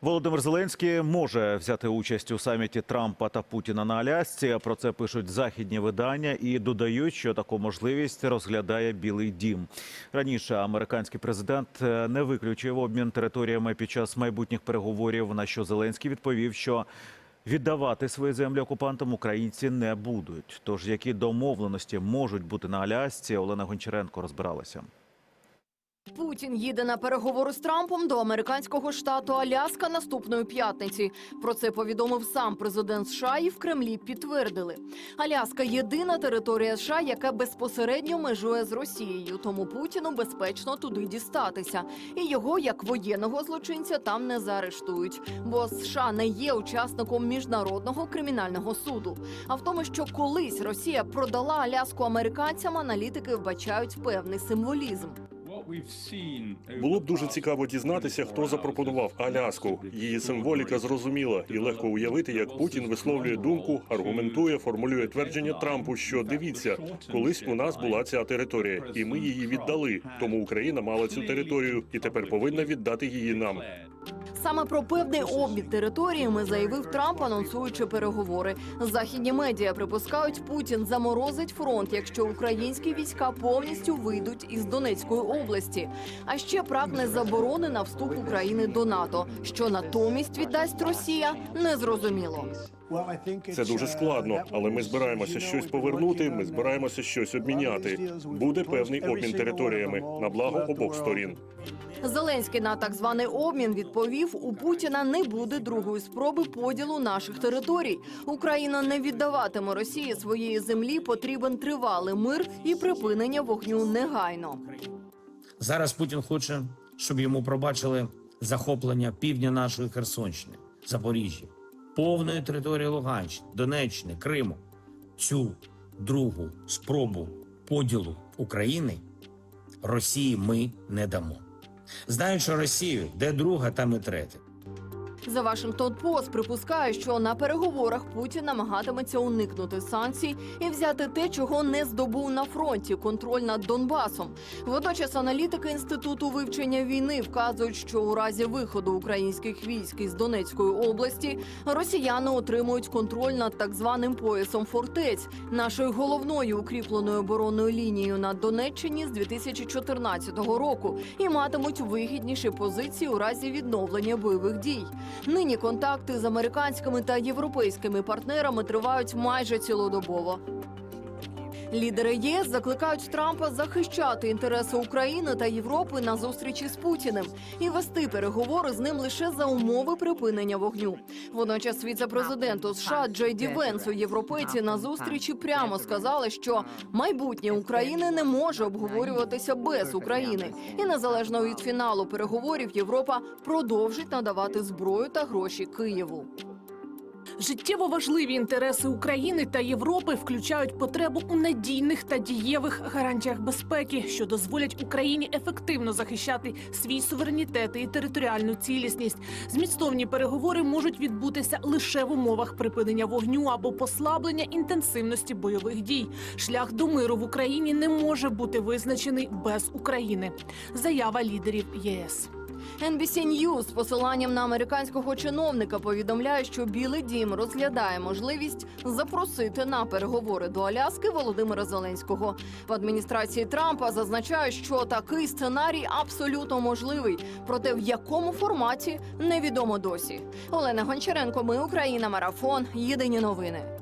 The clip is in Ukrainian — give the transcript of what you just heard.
Володимир Зеленський може взяти участь у саміті Трампа та Путіна на Алясці. Про це пишуть західні видання і додають, що таку можливість розглядає Білий Дім. Раніше американський президент е, не виключив обмін територіями під час майбутніх переговорів. На що Зеленський відповів, що віддавати свої землі окупантам українці не будуть. Тож які домовленості можуть бути на Алясці, Олена Гончаренко розбиралася. Путін їде на переговори з Трампом до американського штату Аляска наступної п'ятниці. Про це повідомив сам президент США і в Кремлі підтвердили. Аляска єдина територія США, яка безпосередньо межує з Росією, тому Путіну безпечно туди дістатися. І його, як воєнного злочинця, там не заарештують. Бо США не є учасником міжнародного кримінального суду. А в тому, що колись Росія продала Аляску американцям, аналітики вбачають певний символізм. Було б дуже цікаво дізнатися, хто запропонував Аляску. Її символіка зрозуміла, і легко уявити, як Путін висловлює думку, аргументує, формулює твердження Трампу, що дивіться, колись у нас була ця територія, і ми її віддали. Тому Україна мала цю територію і тепер повинна віддати її нам. Саме про певний обмін територіями заявив Трамп, анонсуючи переговори. Західні медіа припускають, Путін заморозить фронт, якщо українські війська повністю вийдуть із Донецької області. А ще прагне заборони на вступ України до НАТО. Що натомість віддасть Росія, незрозуміло. Це дуже складно, але ми збираємося щось повернути. Ми збираємося щось обміняти. Буде певний обмін територіями на благо обох сторін. Зеленський на так званий обмін відповів: у Путіна не буде другої спроби поділу наших територій. Україна не віддаватиме Росії своєї землі. Потрібен тривалий мир і припинення вогню негайно. Зараз Путін хоче, щоб йому пробачили захоплення півдня нашої Херсонщини, Запоріжжя, повної території Луганщини, Донеччини, Криму. Цю другу спробу поділу України Росії ми не дамо. Знаючи Росію, де друга, там і третя. За Вашингтон Пост припускає, що на переговорах Путін намагатиметься уникнути санкцій і взяти те, чого не здобув на фронті контроль над Донбасом. Водночас аналітики інституту вивчення війни вказують, що у разі виходу українських військ із Донецької області росіяни отримують контроль над так званим поясом фортець, нашою головною укріпленою оборонною лінією на Донеччині з 2014 року, і матимуть вигідніші позиції у разі відновлення бойових дій. Нині контакти з американськими та європейськими партнерами тривають майже цілодобово. Лідери ЄС закликають Трампа захищати інтереси України та Європи на зустрічі з Путіним і вести переговори з ним лише за умови припинення вогню. Водночас віце-президенту США Джей Ді Венсу європейці на зустрічі прямо сказали, що майбутнє України не може обговорюватися без України, і незалежно від фіналу переговорів Європа продовжить надавати зброю та гроші Києву. Життєво важливі інтереси України та Європи включають потребу у надійних та дієвих гарантіях безпеки, що дозволять Україні ефективно захищати свій суверенітет і територіальну цілісність. Змістовні переговори можуть відбутися лише в умовах припинення вогню або послаблення інтенсивності бойових дій. Шлях до миру в Україні не може бути визначений без України. Заява лідерів ЄС. NBC News з посиланням на американського чиновника повідомляє, що Білий Дім розглядає можливість запросити на переговори до Аляски Володимира Зеленського. В адміністрації Трампа зазначають, що такий сценарій абсолютно можливий. Проте в якому форматі невідомо досі. Олена Гончаренко, ми Україна, марафон. Єдині новини.